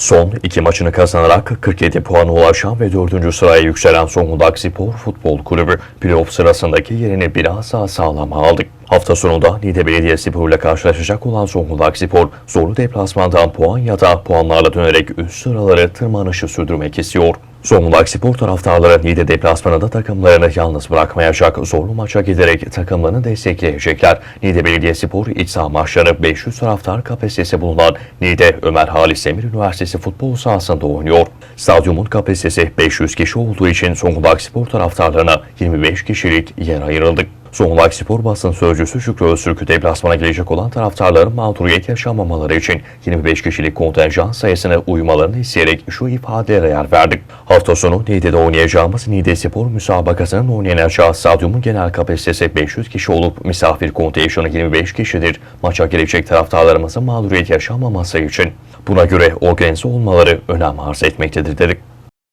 Son iki maçını kazanarak 47 puana ulaşan ve 4. sıraya yükselen Zonguldak Spor Futbol Kulübü playoff sırasındaki yerini biraz daha sağlam aldı. Hafta sonunda Niğde Belediyespor ile karşılaşacak olan Zonguldak Spor, zorlu deplasmandan puan ya da puanlarla dönerek üst sıraları tırmanışı sürdürmek istiyor. Zonguldak Spor taraftarları Niğde deplasmanında takımlarını yalnız bırakmayacak, zorlu maça giderek takımlarını destekleyecekler. Niğde Belediyespor iç saha maçlarını 500 taraftar kapasitesi bulunan Niğde Ömer Halis Emir Üniversitesi futbol sahasında oynuyor. Stadyumun kapasitesi 500 kişi olduğu için Zonguldak Spor taraftarlarına 25 kişilik yer ayrıldı. Zonguldak Spor basın sözcüsü Şükrü Öztürk'ü deplasmana gelecek olan taraftarların mağduriyet yaşamamaları için 25 kişilik kontenjan sayısına uymalarını isteyerek şu ifadelere yer verdik. Hafta sonu Niğde'de oynayacağımız Niğde Spor müsabakasının oynanacağı stadyumun genel kapasitesi 500 kişi olup misafir kontenjanı 25 kişidir. Maça gelecek taraftarlarımızın mağduriyet yaşamaması için buna göre organize olmaları önem arz etmektedir dedik.